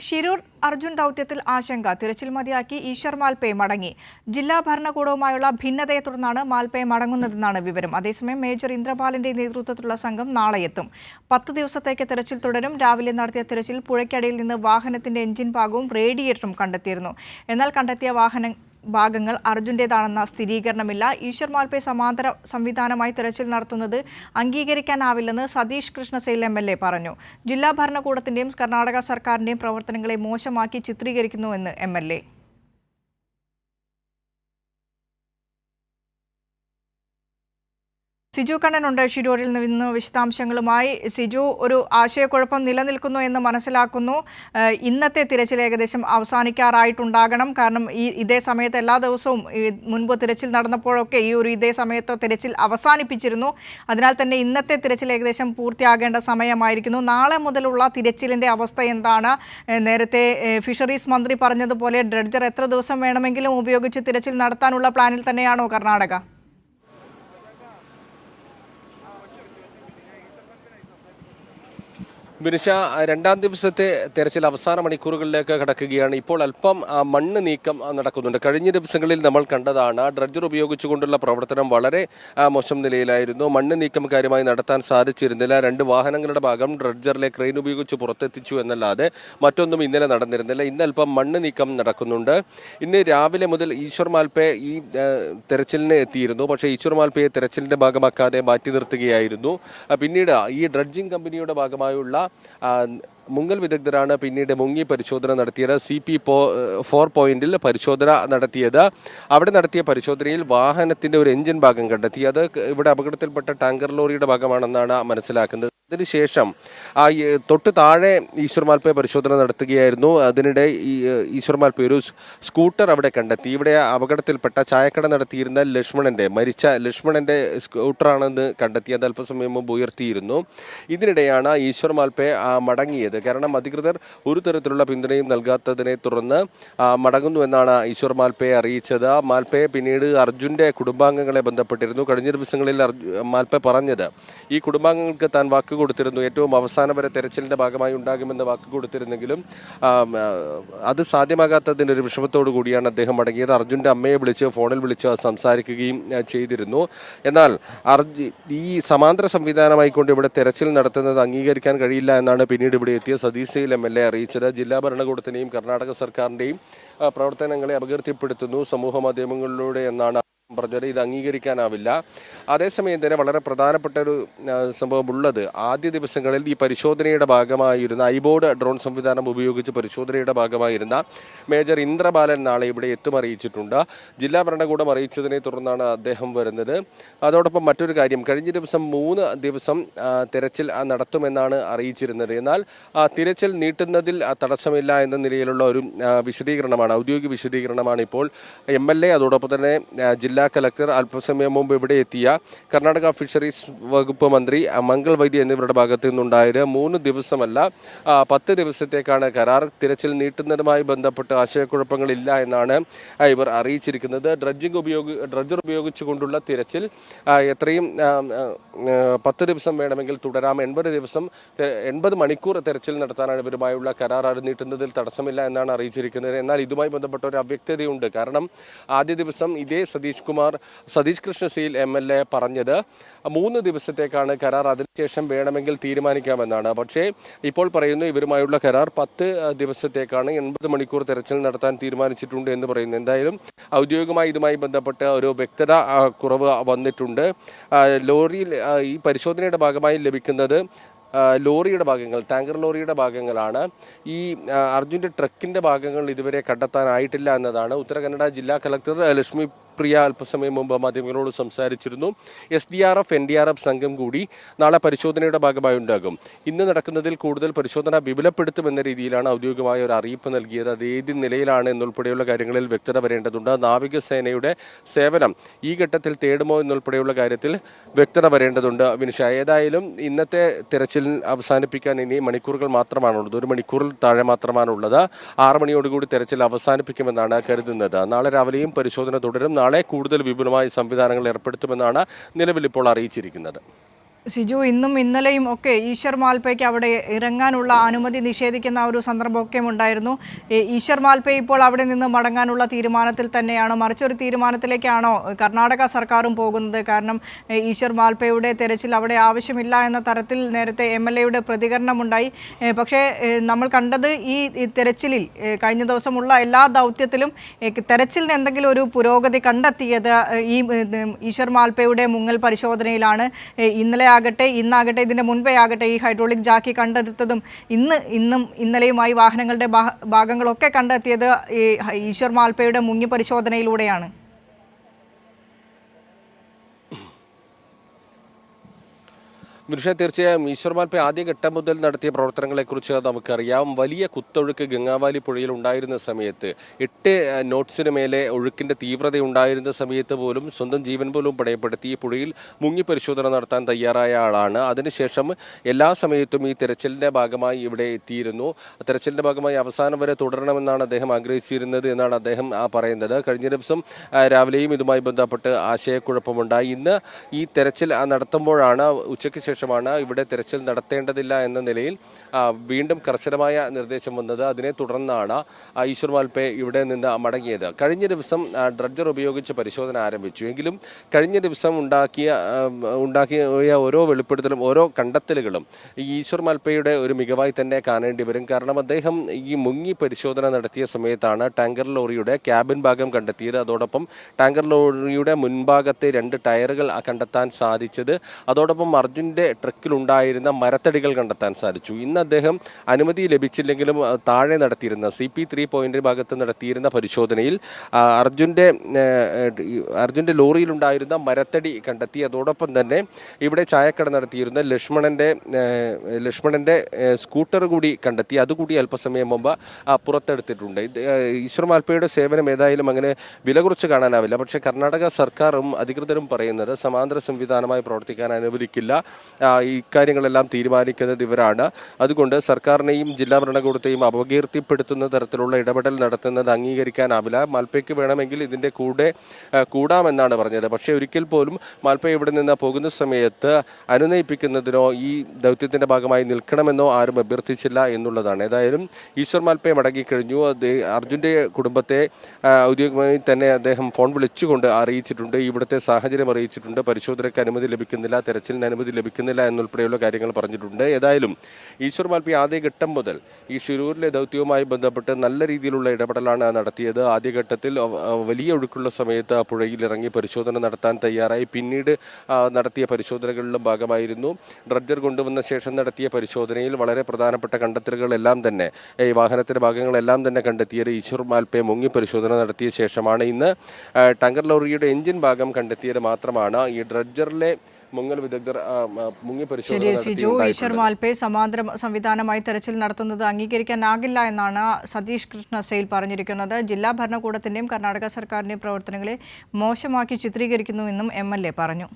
ഷിരൂർ അർജുൻ ദൗത്യത്തിൽ ആശങ്ക. തിരച്ചിൽ മതിയാക്കി ഈശ്വർ മാൽപേ മടങ്ങി. ജില്ലാ ഭരണകൂടവുമായുള്ള ഭിന്നതയെ തുടർന്നാണ് മാൽപേ മടങ്ങുന്നതെന്നാണ് വിവരം. അതേസമയം മേജർ ഇന്ദ്രപാലിന്റെ നേതൃത്വത്തിലുള്ള സംഘം നാളെ എത്തും. പത്ത് ദിവസത്തേക്ക് തിരച്ചിൽ തുടരും. രാവിലെ നടത്തിയ തിരച്ചിൽ പുഴയ്ക്കടിയിൽ നിന്ന് വാഹനത്തിന്റെ എഞ്ചിൻ ഭാഗവും റേഡിയേറ്ററും കണ്ടെത്തിയിരുന്നു. എന്നാൽ കണ്ടെത്തിയ വാഹന ഭാഗങ്ങൾ അർജുന്റേതാണെന്ന സ്ഥിരീകരണമില്ല. ഈശ്വർ മാൽപേ സമാന്തര സംവിധാനമായി തിരച്ചിൽ നടത്തുന്നത് അംഗീകരിക്കാനാവില്ലെന്ന് Satish Krishna Sail M L A പറഞ്ഞു. ജില്ലാ ഭരണകൂടത്തിന്റെയും കർണാടക സർക്കാരിന്റെയും പ്രവർത്തനങ്ങളെ മോശമാക്കി ചിത്രീകരിക്കുന്നുവെന്ന് എം എൽ എ സിജു കണ്ണനുണ്ട്. ഷിരൂരിൽ നിന്ന് വിശദാംശങ്ങളുമായി സിജു ഒരു ആശയക്കുഴപ്പം നിലനിൽക്കുന്നു എന്ന് മനസ്സിലാക്കുന്നു. ഇന്നത്തെ തിരച്ചിൽ ഏകദേശം അവസാനിക്കാറായിട്ടുണ്ടാകണം. കാരണം ഈ ഇതേ സമയത്ത് എല്ലാ ദിവസവും മുൻപ് തിരച്ചിൽ നടന്നപ്പോഴൊക്കെ ഈ ഒരു ഇതേ സമയത്ത് തിരച്ചിൽ അവസാനിപ്പിച്ചിരുന്നു. അതിനാൽ തന്നെ ഇന്നത്തെ തിരച്ചിൽ ഏകദേശം പൂർത്തിയാകേണ്ട സമയമായിരിക്കുന്നു. നാളെ മുതലുള്ള തിരച്ചിലിന്റെ അവസ്ഥ എന്താണ്? നേരത്തെ ഫിഷറീസ് മന്ത്രി പറഞ്ഞതുപോലെ ഡ്രഡ്ജർ എത്ര ദിവസം വേണമെങ്കിലും ഉപയോഗിച്ച് തിരച്ചിൽ നടത്താനുള്ള പ്ലാനിൽ തന്നെയാണോ കർണാടക? വിനിഷ രണ്ടാം ദിവസത്തെ തെരച്ചിൽ അവസാന മണിക്കൂറുകളിലേക്ക് കടക്കുകയാണ്. ഇപ്പോൾ അല്പം മണ്ണ് നീക്കം നടക്കുന്നുണ്ട്. കഴിഞ്ഞ ദിവസങ്ങളിൽ നമ്മൾ കണ്ടതാണ് ഡ്രഡ്ജർ ഉപയോഗിച്ചുകൊണ്ടുള്ള പ്രവർത്തനം വളരെ മോശം നിലയിലായിരുന്നു. മണ്ണ് നീക്കം കാര്യമായി നടത്താൻ സാധിച്ചിരുന്നില്ല. രണ്ട് വാഹനങ്ങളുടെ ഭാഗം ഡ്രഡ്ജറിലെ ക്രെയിൻ ഉപയോഗിച്ച് പുറത്തെത്തിച്ചു എന്നല്ലാതെ മറ്റൊന്നും ഇന്നലെ നടന്നിരുന്നില്ല. ഇന്ന് അല്പം മണ്ണ് നീക്കം നടക്കുന്നുണ്ട്. ഇന്ന് രാവിലെ മുതൽ ഈശ്വർ മാൽപ്പെ ഈ തെരച്ചിലിന് എത്തിയിരുന്നു. പക്ഷേ ഈശ്വർ മാൽപ്പയെ തെരച്ചിലിന്റെ ഭാഗമാക്കാതെ മാറ്റി നിർത്തുകയായിരുന്നു. പിന്നീട് ഈ ഡ്രഡ്ജിംഗ് കമ്പനിയുടെ ഭാഗമായുള്ള മുങ്ങൽ വിദഗ്ധരാണ് പിന്നീട് മുങ്ങി പരിശോധന നടത്തിയത്. സി പി പോ ഫോർ പോയിന്റിൽ പരിശോധന നടത്തിയത്. അവിടെ നടത്തിയ പരിശോധനയിൽ വാഹനത്തിന്റെ ഒരു എഞ്ചിൻ ഭാഗം കണ്ടെത്തി. അത് ഇവിടെ അപകടത്തിൽപ്പെട്ട ടാങ്കർ ലോറിയുടെ ഭാഗമാണെന്നാണ് മനസ്സിലാക്കുന്നത്. അതിനുശേഷം ആ തൊട്ട് താഴെ ഈശ്വർ മാൽപ്പയ പരിശോധന നടത്തുകയായിരുന്നു. അതിനിടെ ഈ ഏഹ്, ഈശ്വർ മാൽപ്പ ഒരു സ്കൂട്ടർ അവിടെ കണ്ടെത്തി. ഇവിടെ അപകടത്തിൽപ്പെട്ട ചായക്കട നടത്തിയിരുന്ന ലക്ഷ്മണന്റെ മരിച്ച ലക്ഷ്മണന്റെ സ്കൂട്ടറാണെന്ന് കണ്ടെത്തി. അത് അല്പസമയം മുമ്പ് ഉയർത്തിയിരുന്നു. ഇതിനിടെയാണ് ഈശ്വർ മാൽപ്പയ മടങ്ങിയത്. കാരണം അധികൃതർ ഒരു തരത്തിലുള്ള പിന്തുണയും നൽകാത്തതിനെ തുടർന്ന് മടങ്ങുന്നു എന്നാണ് ഈശ്വർ മാൽപ്പയെ അറിയിച്ചത്. മാൽപ്പയെ പിന്നീട് അർജുന്റെ കുടുംബാംഗങ്ങളെ ബന്ധപ്പെട്ടിരുന്നു. കഴിഞ്ഞ ദിവസങ്ങളിൽ മാൽപ്പെ പറഞ്ഞത് ഈ കുടുംബാംഗങ്ങൾക്ക് താൻ വാക്ക് കൊടുത്തിരുന്നു. ഏറ്റവും അവസാനം വരെ തെരച്ചിലിന്റെ ഭാഗമായി ഉണ്ടാകുമെന്ന് വാക്ക് കൊടുത്തിരുന്നെങ്കിലും അത് സാധ്യമാകാത്തതിന്റെ ഒരു വിഷമത്തോടു കൂടിയാണ് അദ്ദേഹം മടങ്ങിയത് അർജുന്റെ അമ്മയെ വിളിച്ച് ഫോണിൽ വിളിച്ച് സംസാരിക്കുകയും ചെയ്തിരുന്നു. എന്നാൽ അർജു ഈ സമാന്തര സംവിധാനമായിക്കൊണ്ട് ഇവിടെ തെരച്ചിൽ നടത്തുന്നത് അംഗീകരിക്കാൻ കഴിയില്ല എന്നാണ് പിന്നീട് ഇവിടെ എത്തിയ സതീശയിൽ എം എൽ എ അറിയിച്ചത്. ജില്ലാ ഭരണകൂടത്തിനെയും കർണാടക സർക്കാരിന്റെയും പ്രവർത്തനങ്ങളെ അപകീർത്തിപ്പെടുത്തുന്നു സമൂഹ മാധ്യമങ്ങളിലൂടെ എന്നാണ് പറഞ്ഞത് ഇത് അംഗീകരിക്കാനാവില്ല. അതേസമയം തന്നെ വളരെ പ്രധാനപ്പെട്ട ഒരു സംഭവമുള്ളത് ആദ്യ ദിവസങ്ങളിൽ ഈ പരിശോധനയുടെ ഭാഗമായിരുന്ന ഐബോർഡ് ഡ്രോൺ സംവിധാനം ഉപയോഗിച്ച് പരിശോധനയുടെ ഭാഗമായിരുന്ന മേജർ ഇന്ദ്രബാലൻ നാളെ ഇവിടെ എത്തുമറിയിച്ചിട്ടുണ്ട്. ജില്ലാ ഭരണകൂടം അറിയിച്ചതിനെ തുടർന്നാണ് അദ്ദേഹം വരുന്നത്. അതോടൊപ്പം മറ്റൊരു കാര്യം കഴിഞ്ഞ ദിവസം മൂന്ന് ദിവസം തിരച്ചിൽ നടത്തുമെന്നാണ് അറിയിച്ചിരുന്നത്. എന്നാൽ തിരച്ചിൽ നീട്ടുന്നതിൽ തടസ്സമില്ല എന്ന നിലയിലുള്ള ഒരു വിശദീകരണമാണ് ഔദ്യോഗിക വിശദീകരണമാണ് ഇപ്പോൾ എം എൽ എ അതോടൊപ്പം തന്നെ ആ, ജില്ലാ കലക്ടർ അല്പസമയം മുമ്പ് ഇവിടെ എത്തിയ കർണാടക ഫിഷറീസ് വകുപ്പ് മന്ത്രി മംഗൾ വൈദ്യ എന്നിവരുടെ ഭാഗത്തു നിന്നുണ്ടായത് മൂന്ന് ദിവസമല്ല പത്ത് ദിവസത്തേക്കാണ് കരാർ തിരച്ചിൽ നീട്ടുന്നതുമായി ബന്ധപ്പെട്ട് ആശയക്കുഴപ്പങ്ങളില്ല എന്നാണ് ഇവർ അറിയിച്ചിരിക്കുന്നത്. ഡ്രഡ്ജിംഗ് ഉപയോഗി ഡ്രഡ്ജർ ഉപയോഗിച്ചുകൊണ്ടുള്ള തിരച്ചിൽ എത്രയും പത്ത് ദിവസം വേണമെങ്കിൽ തുടരാം. എൺപത് ദിവസം എൺപത് മണിക്കൂർ തിരച്ചിൽ നടത്താനാണ് ഇവരുമായുള്ള കരാർ. നീട്ടുന്നതിൽ തടസ്സമില്ല എന്നാണ് അറിയിച്ചിരിക്കുന്നത്. എന്നാൽ ഇതുമായി ബന്ധപ്പെട്ട ഒരു അവ്യക്തതയുണ്ട്. കാരണം ആദ്യ ദിവസം ഇതേ Satish Kumar Satish Krishna Sail M L A പറഞ്ഞത് മൂന്ന് ദിവസത്തേക്കാണ് കരാർ. അതിനുശേഷം വേണമെങ്കിൽ തീരുമാനിക്കാമെന്നാണ്. പക്ഷേ ഇപ്പോൾ പറയുന്നു ഇവരുമായുള്ള കരാർ പത്ത് ദിവസത്തേക്കാണ്. എൺപത് മണിക്കൂർ തെരച്ചിൽ നടത്താൻ തീരുമാനിച്ചിട്ടുണ്ട് എന്ന് പറയുന്നു. എന്തായാലും ഔദ്യോഗികമായി ഇതുമായി ബന്ധപ്പെട്ട ഒരു വ്യക്തത കുറവ് വന്നിട്ടുണ്ട്. ലോറിയിൽ ഈ പരിശോധനയുടെ ഭാഗമായി ലഭിക്കുന്നത് ലോറിയുടെ ഭാഗങ്ങൾ ടാങ്കർ ലോറിയുടെ ഭാഗങ്ങളാണ്. ഈ അർജുന്റെ ട്രക്കിന്റെ ഭാഗങ്ങൾ ഇതുവരെ കണ്ടെത്താനായിട്ടില്ല എന്നതാണ്. ഉത്തര കന്നഡ ജില്ലാ കളക്ടർ ലക്ഷ്മി പ്രിയ അല്പസമയം മുമ്പ് മാധ്യമങ്ങളോട് സംസാരിച്ചിരുന്നു. S D R F N D R F സംഘം കൂടി നാളെ പരിശോധനയുടെ ഭാഗമായി ഉണ്ടാകും ഇന്ന് നടക്കുന്നതിൽ കൂടുതൽ പരിശോധന വിപുലപ്പെടുത്തുമെന്ന രീതിയിലാണ് ഔദ്യോഗികമായ ഒരു അറിയിപ്പ് നൽകിയത്. അത് ഏത് നിലയിലാണ് എന്നുൾപ്പെടെയുള്ള കാര്യങ്ങളിൽ വ്യക്തത വരേണ്ടതുണ്ട്. നാവികസേനയുടെ സേവനം ഈ ഘട്ടത്തിൽ തേടുമോ എന്നുൾപ്പെടെയുള്ള കാര്യത്തിൽ വ്യക്തത വരേണ്ടതുണ്ട്. വിനിഷ ഏതായാലും ഇന്നത്തെ തിരച്ചിൽ അവസാനിപ്പിക്കാൻ ഇനി മണിക്കൂറുകൾ മാത്രമാണുള്ളത് ഒരു മണിക്കൂറിൽ താഴെ മാത്രമാണുള്ളത് ആറ് മണിയോടുകൂടി തിരച്ചിൽ അവസാനിപ്പിക്കുമെന്നാണ് കരുതുന്നത്. നാളെ രാവിലെയും പരിശോധന തുടരും. നാളെ കൂടുതൽ വിപുലമായ സംവിധാനങ്ങൾ ഏർപ്പെടുത്തുമെന്നാണ് നിലവിൽ ഇപ്പോൾ അറിയിച്ചിരിക്കുന്നത്. സിജു ഇന്നും ഇന്നലെയും ഒക്കെ ഈശ്വർ മാൽപ്പയ്ക്ക് അവിടെ ഇറങ്ങാനുള്ള അനുമതി നിഷേധിക്കുന്ന ഒരു സന്ദർഭമൊക്കെ ഉണ്ടായിരുന്നു. ഈശ്വർ മാൽപ്പ ഇപ്പോൾ അവിടെ നിന്ന് മടങ്ങാനുള്ള തീരുമാനത്തിൽ തന്നെയാണോ. മറിച്ചൊരു തീരുമാനത്തിലേക്കാണോ കർണാടക സർക്കാരും പോകുന്നത്? കാരണം ഈശ്വർ മാൽപ്പയുടെ തെരച്ചിൽ അവിടെ ആവശ്യമില്ല എന്ന തരത്തിൽ നേരത്തെ എം എൽ എയുടെ പ്രതികരണമുണ്ടായി. പക്ഷേ നമ്മൾ കണ്ടത് ഈ തെരച്ചിലിൽ കഴിഞ്ഞ ദിവസമുള്ള എല്ലാ ദൗത്യത്തിലും തെരച്ചിലിന് എന്തെങ്കിലും ഒരു പുരോഗതി കണ്ടെത്തിയത് ഈ ഈശ്വർ മാൽപ്പയുടെ മുങ്ങൽ പരിശോധനയിലാണ്. ഇന്നലെ ആകട്ടെ ഇന്നാകട്ടെ ഇതിന്റെ മുൻപേ ആകട്ടെ ഈ ഹൈഡ്രോളിക് ജാക്കി കണ്ടെടുത്തതും ഇന്ന് ഇന്നും ഇന്നലെയുമായി വാഹനങ്ങളുടെ ഭാഗങ്ങളൊക്കെ കണ്ടെത്തിയത് ഈ ഈശ്വർ മാൽപ്പയുടെ മുങ്ങി പരിശോധനയിലൂടെയാണ് മനുഷ്യ തീർച്ചയായും ആദ്യ ആദ്യഘട്ടം മുതൽ നടത്തിയ പ്രവർത്തനങ്ങളെക്കുറിച്ച് നമുക്കറിയാം. വലിയ കുത്തൊഴുക്ക് ഗംഗാവാലി പുഴയിൽ ഉണ്ടായിരുന്ന സമയത്ത് എട്ട് നോട്ട്സിന് മേലെ ഒഴുക്കിന്റെ തീവ്രത ഉണ്ടായിരുന്ന സമയത്ത് പോലും സ്വന്തം ജീവൻ പോലും പടയപ്പെടുത്തി ഈ പുഴയിൽ മുങ്ങി പരിശോധന നടത്താൻ തയ്യാറായ ആളാണ്. അതിനുശേഷം എല്ലാ സമയത്തും ഈ തെരച്ചിലിന്റെ ഭാഗമായി ഇവിടെ എത്തിയിരുന്നു. തെരച്ചിലിന്റെ ഭാഗമായി അവസാനം വരെ തുടരണമെന്നാണ് അദ്ദേഹം ആഗ്രഹിച്ചിരുന്നത് എന്നാണ് അദ്ദേഹം ആ, പറയുന്നത്. കഴിഞ്ഞ ദിവസം രാവിലെയും ഇതുമായി ബന്ധപ്പെട്ട് ആശയക്കുഴപ്പമുണ്ടായി. ഇന്ന് ഈ തെരച്ചിൽ നടത്തുമ്പോഴാണ് ഉച്ചയ്ക്ക് ശേഷമാണ് ഇവിടെ തിരച്ചിൽ നടത്തേണ്ടതില്ല എന്ന നിലയിൽ വീണ്ടും കർശനമായ നിർദ്ദേശം വന്നത് അതിനെ തുടർന്നാണ് ഈശ്വർ ഇവിടെ നിന്ന് മടങ്ങിയത്. കഴിഞ്ഞ ദിവസം ഡ്രഡ്ജർ ഉപയോഗിച്ച് പരിശോധന ആരംഭിച്ചു. എങ്കിലും കഴിഞ്ഞ ദിവസം ഉണ്ടാക്കിയ ഉണ്ടാക്കിയ ഓരോ വെളിപ്പെടുത്തലും ഓരോ കണ്ടെത്തലുകളും ഈ ഈശ്വർ മാൽപ്പയുടെ ഒരു മികവായി തന്നെ കാണേണ്ടി വരും. കാരണം അദ്ദേഹം ഈ മുങ്ങി പരിശോധന നടത്തിയ സമയത്താണ് ടാങ്കർ ലോറിയുടെ ക്യാബിൻ ഭാഗം കണ്ടെത്തിയത്. അതോടൊപ്പം ടാങ്കർ ലോറിയുടെ മുൻഭാഗത്തെ രണ്ട് ടയറുകൾ കണ്ടെത്താൻ സാധിച്ചത്. അതോടൊപ്പം അർജുന്റെ ട്രക്കിലുണ്ടായിരുന്ന മരത്തടികൾ കണ്ടെത്താൻ സാധിച്ചു. ഇന്ന് അദ്ദേഹം അനുമതി ലഭിച്ചില്ലെങ്കിലും താഴെ നടത്തിയിരുന്ന സി പി ത്രീ പോയിന്റ് ഭാഗത്ത് നടത്തിയിരുന്ന പരിശോധനയിൽ അർജുന്റെ അർജുന്റെ ലോറിയിലുണ്ടായിരുന്ന മരത്തടി കണ്ടെത്തി. അതോടൊപ്പം തന്നെ ഇവിടെ ചായക്കട നടത്തിയിരുന്ന ലക്ഷ്മണന്റെ ലക്ഷ്മണന്റെ സ്കൂട്ടർ കൂടി കണ്ടെത്തി. അതുകൂടി അല്പസമയം മുമ്പ് പുറത്തെടുത്തിട്ടുണ്ട്. ഈശ്വർ മാൽപ്പയുടെ സേവനം ഏതായാലും അങ്ങനെ വില കുറച്ച് കാണാനാവില്ല. പക്ഷേ കർണാടക സർക്കാരും അധികൃതരും പറയുന്നത് സമാന്തര സംവിധാനമായി പ്രവർത്തിക്കാൻ അനുവദിക്കില്ല. ആ, ഈ കാര്യങ്ങളെല്ലാം തീരുമാനിക്കുന്നത് ഇവരാണ്. അതുകൊണ്ട് സർക്കാരിനെയും ജില്ലാ ഭരണകൂടത്തെയും അപകീർത്തിപ്പെടുത്തുന്ന തരത്തിലുള്ള ഇടപെടൽ നടത്തുന്നത് അംഗീകരിക്കാനാവില്ല. മാൽപ്പയ്ക്ക് വേണമെങ്കിൽ ഇതിന്റെ കൂടെ കൂടാമെന്നാണ് പറഞ്ഞത്. പക്ഷേ ഒരിക്കൽ പോലും മാൽപ്പ ഇവിടെ നിന്ന് പോകുന്ന സമയത്ത് അനുനയിപ്പിക്കുന്നതിനോ ഈ ദൗത്യത്തിന്റെ ഭാഗമായി നിൽക്കണമെന്നോ ആരും അഭ്യർത്ഥിച്ചില്ല എന്നുള്ളതാണ്. ഏതായാലും ഈശ്വർ മാൽപ്പയെ മടങ്ങിക്കഴിഞ്ഞു അർജുന്റെ കുടുംബത്തെ ഔദ്യോഗികമായി തന്നെ അദ്ദേഹം ഫോൺ വിളിച്ചുകൊണ്ട് അറിയിച്ചിട്ടുണ്ട്. ഇവിടുത്തെ സാഹചര്യം അറിയിച്ചിട്ടുണ്ട്. പരിശോധനയ്ക്ക് അനുമതി ലഭിക്കുന്നില്ല. തെരച്ചിലിന് അനുമതി ലഭിക്കുന്നില്ല. എന്നുൾപ്പെടെയുള്ള കാര്യങ്ങൾ പറഞ്ഞിട്ടുണ്ട്. ഏതായാലും ഈശ്വർ മാൽപ്പി ആദ്യഘട്ടം മുതൽ ഈ ഷിരൂരിലെ ദൗത്യവുമായി ബന്ധപ്പെട്ട് നല്ല രീതിയിലുള്ള ഇടപെടലാണ് നടത്തിയത്. ആദ്യഘട്ടത്തിൽ വലിയ ഒഴുക്കുള്ള സമയത്ത് ആ പുഴയിൽ ഇറങ്ങി പരിശോധന നടത്താൻ തയ്യാറായി. പിന്നീട് നടത്തിയ പരിശോധനകളിലും ഭാഗമായിരുന്നു. ഡ്രഡ്ജർ കൊണ്ടുവന്ന ശേഷം നടത്തിയ പരിശോധനയിൽ വളരെ പ്രധാനപ്പെട്ട കണ്ടെത്തലുകളെല്ലാം തന്നെ ഈ വാഹനത്തിന്റെ ഭാഗങ്ങളെല്ലാം തന്നെ കണ്ടെത്തിയത് ഈശ്വർ മാൽപ്പെ മുങ്ങി പരിശോധന നടത്തിയ ശേഷമാണ്. ഇന്ന് ടാങ്കർ ലോറിയുടെ എഞ്ചിൻ ഭാഗം കണ്ടെത്തിയത് മാത്രമാണ്. ഈ ഡ്രഡ്ജറിലെ മുങ്ങൽ വിദഗ്ധർ മുങ്ങി പരിശോധന സമാന്തര സംവിധാനമായി തെരച്ചിൽ നടത്തുന്നത് അംഗീകരിക്കാനാകില്ല എന്നാണ് സതീഷ് കൃഷ്ണ സെയിൽ പറഞ്ഞിരിക്കുന്നത്. ജില്ലാ ഭരണകൂടത്തിന്റെയും കർണാടക സർക്കാരിന്റെയും പ്രവർത്തനങ്ങളെ മോശമാക്കി ചിത്രീകരിക്കുന്നുവെന്നും എം എൽ എ പറഞ്ഞു.